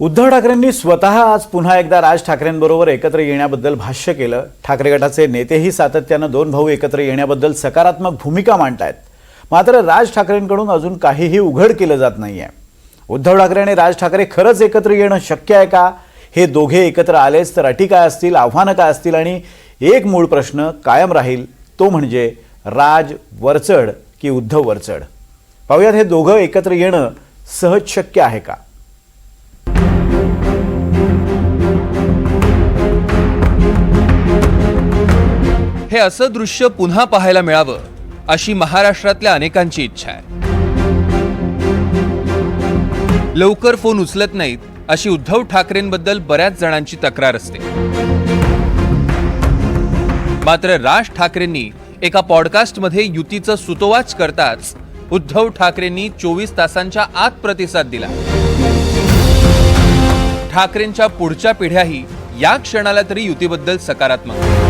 उद्धव ठाकरेंनी स्वतः आज पुन्हा एकदा राज ठाकरेंबरोबर एकत्र येण्याबद्दल भाष्य केलं. ठाकरे गटाचे नेतेही सातत्यानं दोन भाऊ एकत्र येण्याबद्दल सकारात्मक भूमिका मांडतायत. मात्र राज ठाकरेंकडून अजून काहीही उघड केलं जात नाहीये. उद्धव ठाकरे आणि राज ठाकरे खरंच एकत्र येणं शक्य आहे का? हे दोघे एकत्र आलेच तर अटी काय असतील आव्हानं काय असतील आणि एक मूळ प्रश्न कायम राहील तो म्हणजे राज वरचढ की उद्धव वरचढ? पाहूयात हे दोघं एकत्र येणं सहज शक्य आहे का? हे असं दृश्य पुन्हा पाहायला मिळावं अशी महाराष्ट्रातल्या अनेकांची इच्छा आहे. लवकर फोन उचलत नाहीत अशी उद्धव ठाकरेंबद्दल बऱ्याच जणांची तक्रार असते. मात्र राज ठाकरेंनी एका पॉडकास्टमध्ये युतीचं सुतोवाच करताच उद्धव ठाकरेंनी चोवीस तासांच्या आत प्रतिसाद दिला. ठाकरेंच्या पुढच्या पिढ्याही या क्षणाला तरी युतीबद्दल सकारात्मक.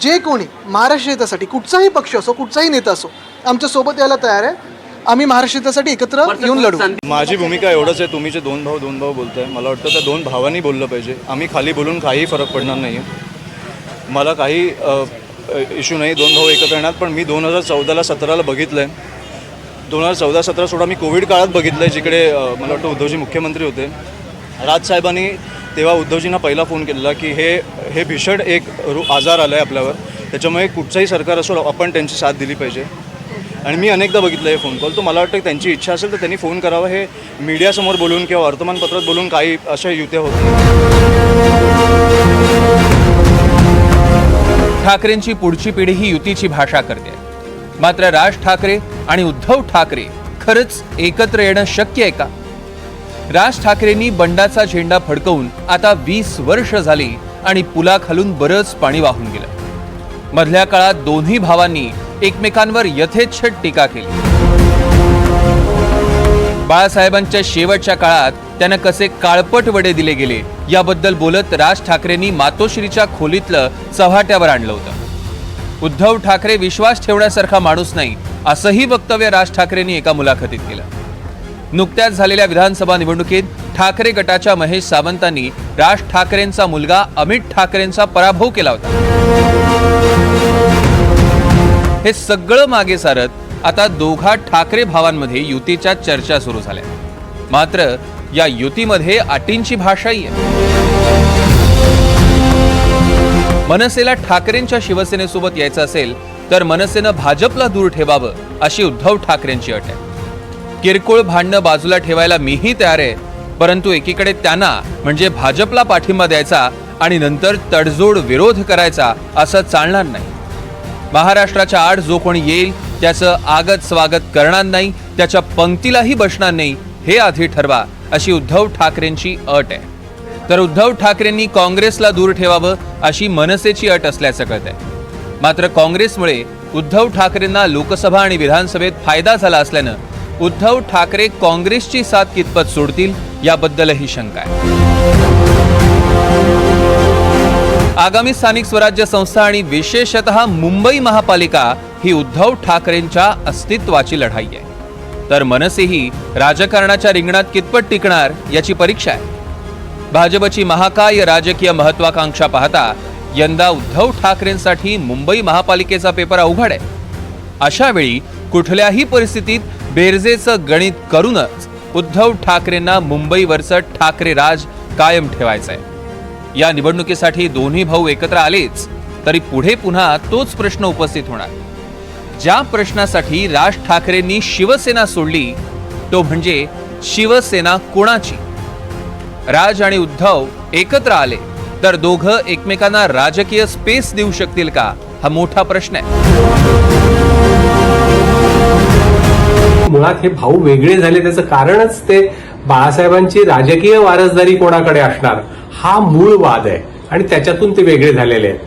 जे कोणी महाराष्ट्र हितासाठी कुठचाही पक्ष असो कुठचाही नेता असो आमच्यासोबत यायला तयार आहे. आम्ही महाराष्ट्र हितासाठी एकत्र येऊन लढू. माझी भूमिका एवढंच आहे तुम्ही जे दोन भाऊ दोन भाऊ बोलताय मला वाटतं त्या दोन भावांनी बोललं पाहिजे. आम्ही खाली बोलून काही फरक पडणार नाही आहे मला काही इश्यू नाही दोन भाऊ एकत्र येणार पण मी दोन हजार चौदाला सतराला बघितलं आहे दोन हजार चौदा सतरा सोडा मी कोविड काळात बघितलं आहे जिकडे मला वाटतं उद्धवजी मुख्यमंत्री होते. राजसाहेबांनी तेव्हा उद्धवजींना पहिला फोन केलेला की हे हे भीषण एक रू आजार आला आहे आपल्यावर. त्याच्यामुळे कुठचंही सरकार असो आपण त्यांची साथ दिली पाहिजे. आणि मी अनेकदा बघितलं हे फोन कॉल तर मला वाटतं त्यांची इच्छा असेल तर त्यांनी फोन करावा. हे मीडियासमोर बोलून किंवा वर्तमानपत्रात बोलून काही अशा युत्या होत्या ठाकरेंची पुढची पिढी ही युतीची भाषा करते. मात्र राज ठाकरे आणि उद्धव ठाकरे खरंच एकत्र येणं शक्य आहे का? राज ठाकरेंनी बंडाचा झेंडा फडकवून आता वीस वर्ष झाली आणि पुलाखालून बरंच पाणी वाहून गेलं. मधल्या काळात दोन्ही भावांनी एकमेकांवर यथेच्छट टीका केली. बाळासाहेबांच्या शेवटच्या काळात त्यांना कसे काळपट वडे दिले गेले याबद्दल बोलत राज ठाकरेंनी मातोश्रीच्या खोलीतलं चव्हाट्यावर आणलं होतं. उद्धव ठाकरे विश्वास ठेवण्यासारखा माणूस नाही असंही वक्तव्य राज ठाकरेंनी एका मुलाखतीत केलं. नुकत्याच झालेल्या विधानसभा निवडणुकीत ठाकरे गटाच्या महेश सावंतांनी राज ठाकरेंचा मुलगा अमित ठाकरेंचा पराभव केला होता. हे सगळं मागे सारत आता दोघा ठाकरे भावांमध्ये युतीच्या चर्चा सुरू झाल्या. मात्र या युतीमध्ये अटींची भाषाही आहे. मनसेला ठाकरेंच्या शिवसेनेसोबत यायचं असेल तर मनसेनं भाजपला दूर ठेवावं अशी उद्धव ठाकरेंची अट आहे. किरकोळ भांडणं बाजूला ठेवायला मीही तयार आहे. परंतु एकीकडे त्यांना म्हणजे भाजपला पाठिंबा द्यायचा आणि नंतर तडजोड विरोध करायचा असं चालणार नाही. महाराष्ट्राच्या आड जो कोणी येईल त्याचं आगत स्वागत करणार नाही त्याच्या पंक्तीलाही बसणार नाही हे आधी ठरवा अशी उद्धव ठाकरेंची अट आहे. तर उद्धव ठाकरेंनी काँग्रेसला दूर ठेवावं अशी मनसेची अट असल्याचं कळत आहे मात्र काँग्रेसमुळे उद्धव ठाकरेंना लोकसभा आणि विधानसभेत फायदा झाला असल्यानं उद्धव ठाकरे काँग्रेसची साथ कितपत सोडतील याबद्दलही शंका आहे. आगामी स्थानिक स्वराज्य संस्था आणि विशेषतः मुंबई महापालिका ही उद्धव ठाकरेंच्या अस्तित्वाची लढाई आहे. तर मनसेही राजकारणाच्या रिंगणात कितपत टिकणार याची परीक्षा आहे. भाजपची महाकाय राजकीय महत्वाकांक्षा पाहता यंदा उद्धव ठाकरेंसाठी मुंबई महापालिकेचा पेपर अवघड आहे. अशा वेळी कुठल्याही परिस्थितीत बेरजेचं गणित करूनच उद्धव ठाकरेंना मुंबईवरचं ठाकरे राज कायम ठेवायचंय. या निवडणुकीसाठी दोन्ही भाऊ एकत्र आलेच तरी पुढे पुन्हा तोच प्रश्न उपस्थित होणार. ज्या प्रश्नासाठी राज ठाकरेंनी शिवसेना सोडली तो म्हणजे शिवसेना कोणाची? राज आणि उद्धव एकत्र आले तर दोघं एकमेकांना राजकीय स्पेस देऊ शकतील का? हा मोठा प्रश्न आहे. मुळात हे भाऊ वेगळे झाले त्याचं कारणच ते बाळासाहेबांची राजकीय वारसदारी कोणाकडे असणार? हा मूळ वाद आहे. आणि त्याच्यातून ते वेगळे झालेले आहेत.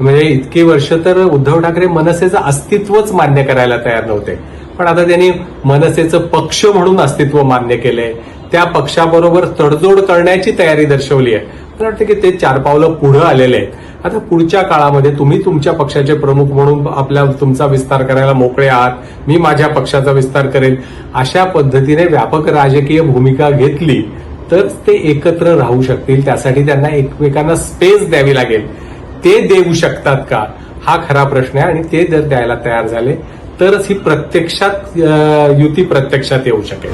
म्हणजे इतकी वर्ष तर उद्धव ठाकरे मनसेचं अस्तित्वच मान्य करायला तयार नव्हते. पण आता त्यांनी मनसेचं पक्ष म्हणून अस्तित्व मान्य केलंय. त्या पक्षाबरोबर तडजोड करण्याची तयारी दर्शवली आहे. मला वाटतं की ते चार पावलं पुढे आलेले आहेत. आता पुढच्या काळामध्ये तुम्ही तुमच्या पक्षाचे प्रमुख म्हणून आपल्या तुमचा विस्तार करायला मोकळे आहात. मी माझ्या पक्षाचा विस्तार करेल अशा पद्धतीने व्यापक राजकीय भूमिका घेतली तर ते एकत्र राहू शकतील. त्यासाठी त्यांना एकमेकांना स्पेस द्यावी लागेल. ते देऊ शकतात का? हा खरा प्रश्न आहे आणि ते जर द्यायला तयार झाले तरच ही प्रत्यक्षात युती प्रत्यक्षात येऊ शकेल.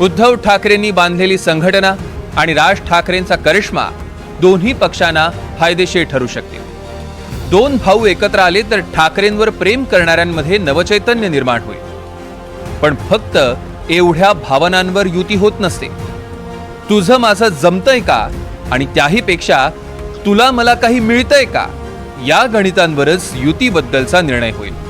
उद्धव ठाकरेंनी बांधलेली संघटना आणि राज ठाकरेंचा करिश्मा दोन्ही पक्षांना फायदेशीर ठरू शकतील दोन भाऊ एकत्र आले तर ठाकरेंवर प्रेम करणाऱ्यांमध्ये नवचैतन्य निर्माण होईल. पण फक्त एवढ्या भावनांवर युती होत नसते. तुझं माझं जमतंय का? आणि त्याही पेक्षा तुला मला काही मिळतंय का? या गणितांवरच युतीबद्दलचा निर्णय होईल.